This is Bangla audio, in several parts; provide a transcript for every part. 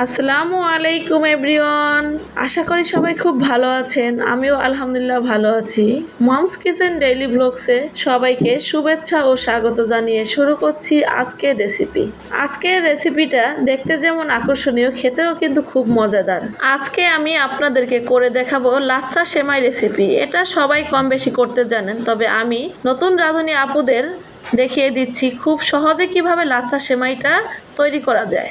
আসসালামু আলাইকুম, এভরিওয়ান। আশা করি সবাই খুব ভালো আছেন। আমিও আলহামদুলিল্লাহ ভালো আছি। মমস কিচেন ডেইলি ব্লগসে সবাইকে শুভেচ্ছা ও স্বাগত জানিয়ে শুরু করছি আজকের রেসিপি। আজকের রেসিপিটা দেখতে যেমন আকর্ষণীয়, খেতেও কিন্তু খুব মজাদার। আজকে আমি আপনাদেরকে করে দেখাবো লাচ্চা সেমাই রেসিপি। এটা সবাই কম বেশি করতে জানেন, তবে আমি নতুন রাঁধুনি আপুদের দেখিয়ে দিচ্ছি খুব সহজে কীভাবে লাচ্চা সেমাইটা তৈরি করা যায়।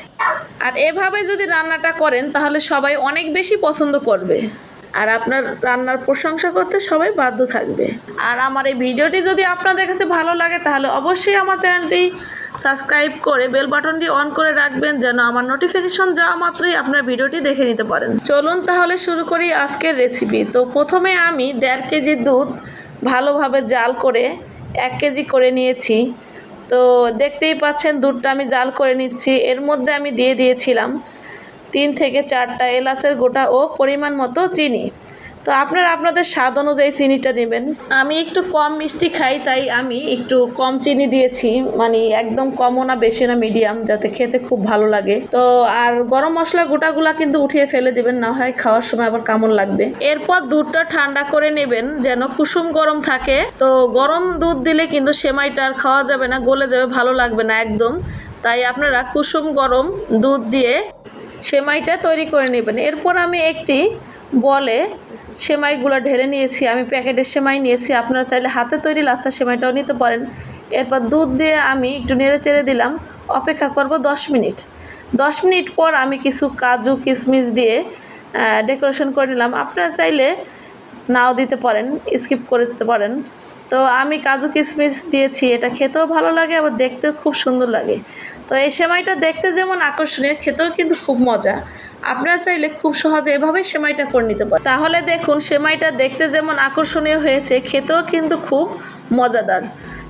আর এভাবে যদি রান্নাটা করেন, তাহলে সবাই অনেক বেশি পছন্দ করবে। আর আপনার রান্নার প্রশংসা করতে সবাই বাধ্য থাকবে। আর আমার এই ভিডিওটি যদি আপনাদের কাছে ভালো লাগে, তাহলে অবশ্যই আমার চ্যানেলটি সাবস্ক্রাইব করে বেল বাটনটি অন করে রাখবেন, যেন আমার নোটিফিকেশন যাওয়া মাত্রই আপনার ভিডিওটি দেখে নিতে পারেন। চলুন তাহলে শুরু করি আজকের রেসিপি তো প্রথমে আমি দেড় কেজি দুধ ভালোভাবে জাল করে এক কেজি করে নিয়েছি। তো দেখতেই পাচ্ছেন দুধটা আমি জাল করে নিচ্ছি। এর মধ্যে আমি দিয়ে দিয়েছিলাম তিন থেকে চারটা এলাচের গোটা ও পরিমাণ মতো চিনি। তো আপনারা আপনাদের স্বাদ অনুযায়ী চিনিটা নেবেন। আমি একটু কম মিষ্টি খাই, তাই আমি একটু কম চিনি দিয়েছি। মানে একদম কমও না, বেশি না মিডিয়াম যাতে খেতে খুব ভালো লাগে। তো আর গরম মশলা গোটাগুলা কিন্তু উঠিয়ে ফেলে দিবেন, না হয় খাওয়ার সময় আবার কামড় লাগবে। এরপর দুধটা ঠান্ডা করে নেবেন, যেন কুসুম গরম থাকে। তো গরম দুধ দিলে কিন্তু সেমাইটা আর খাওয়া যাবে না, গলে যাবে, ভালো লাগবে না একদম। তাই আপনারা কুসুম গরম দুধ দিয়ে সেমাইটা তৈরি করে নেবেন। এরপর আমি একটি বলে, সেমাইগুলো ঢেলে নিয়েছি, আমি প্যাকেটের সেমাই নিয়েছি, আপনারা চাইলে হাতে তৈরি লাচ্চা সেমাইটাও নিতে পারেন। এরপর দুধ দিয়ে আমি একটু নেড়ে চেড়ে দিলাম, অপেক্ষা করব দশ মিনিট। দশ মিনিট পর আমি কিছু কাজু কিশমিশ দিয়ে ডেকোরেশন করে নিলাম। আপনারা চাইলে নাও দিতে পারেন, স্কিপ করে দিতে পারেন। তো আমি কাজু কিশমিশ দিয়েছি, এটা খেতেও ভালো লাগে, আবার দেখতেও খুব সুন্দর লাগে। তো এই সেমাইটা দেখতে যেমন আকর্ষণীয়, খেতেও কিন্তু খুব মজা। আপনারা চাইলে খুব সহজে এভাবেই সেমাইটা করে নিতে পারেন। তাহলে দেখুন, সেমাইটা দেখতে যেমন আকর্ষণীয় হয়েছে, খেতেও কিন্তু খুব মজাদার।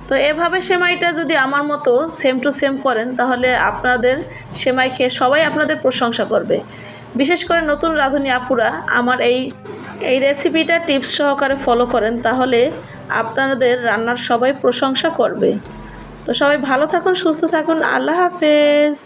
তো এভাবে সেমাইটা যদি আমার মতো সেম টু সেম করেন, তাহলে আপনাদের সেমাই খেয়ে সবাই আপনাদের প্রশংসা করবে। বিশেষ করে নতুন রাঁধুনি আপুরা আমার এই এই রেসিপিটা টিপস সহকারে ফলো করেন, তাহলে আপনাদের রান্নার সবাই প্রশংসা করবে। তো সবাই ভালো থাকুন, সুস্থ থাকুন, আল্লাহ হাফেজ।